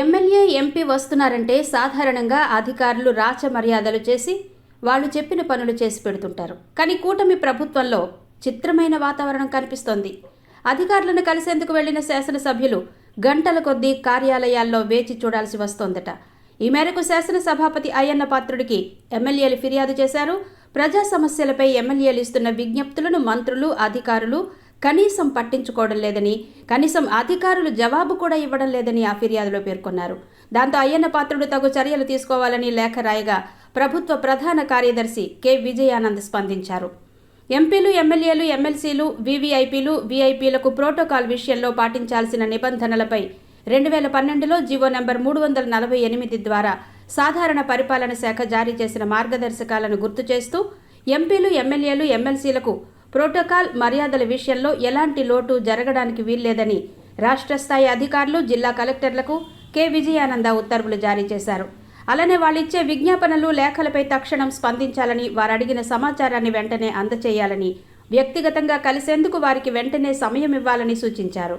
MLA MP వస్తున్నారంటే సాధారణంగా అధికారులు రాచ మర్యాదలు చేసి వాళ్ళు చెప్పిన పనులు చేసి పెడుతుంటారు. కానీ కూటమి ప్రభుత్వంలో చిత్రమైన వాతావరణం కనిపిస్తోంది. అధికారులను కలిసేందుకు వెళ్ళిన శాసనసభ్యులు గంటల కొద్దీ కార్యాలయాల్లో వేచి చూడాల్సి వస్తోందట. ఈ మేరకు శాసనసభాపతి అయ్యన్న పాత్రుడికి ఎమ్మెల్యేలు ఫిర్యాదు చేశారు. ప్రజా సమస్యలపై ఎమ్మెల్యేలు ఇస్తున్న విజ్ఞప్తులను మంత్రులు అధికారులు కనీసం పట్టించుకోవడం లేదని కనీసం అధికారులు జవాబు కూడా ఇవ్వడం లేదని ఆ ఫిర్యాదులో పేర్కొన్నారు. దాంతో అయ్యన్న పాత్రుడు తగు చర్యలు తీసుకోవాలని లేఖ రాయగా ప్రభుత్వ ప్రధాన కార్యదర్శి కె. విజయానంద్ స్పందించారు. ఎంపీలు ఎమ్మెల్యేలు ఎమ్మెల్సీలు వీవీఐపీలు వీఐపీలకు ప్రోటోకాల్ విషయంలో పాటించాల్సిన నిబంధనలపై రెండు వేల పన్నెండులో జీవో నెంబర్ మూడు వందల నలభై ఎనిమిది ద్వారా సాధారణ పరిపాలన శాఖ జారీ చేసిన మార్గదర్శకాలను గుర్తు చేస్తూ ఎంపీలు ఎమ్మెల్యేలు ఎమ్మెల్సీలకు ప్రోటోకాల్ మర్యాదల విషయంలో ఎలాంటి లోటు జరగడానికి వీల్లేదని రాష్ట్ర స్థాయి అధికారులు జిల్లా కలెక్టర్లకు కె. విజయానంద ఉత్తర్వులు జారీ చేశారు. అలానే వాళ్ళిచ్చే విజ్ఞాపనలు లేఖలపై తక్షణం స్పందించాలని వారు అడిగిన సమాచారాన్ని వెంటనే అందచేయాలని వ్యక్తిగతంగా కలిసేందుకు వారికి వెంటనే సమయం ఇవ్వాలని సూచించారు.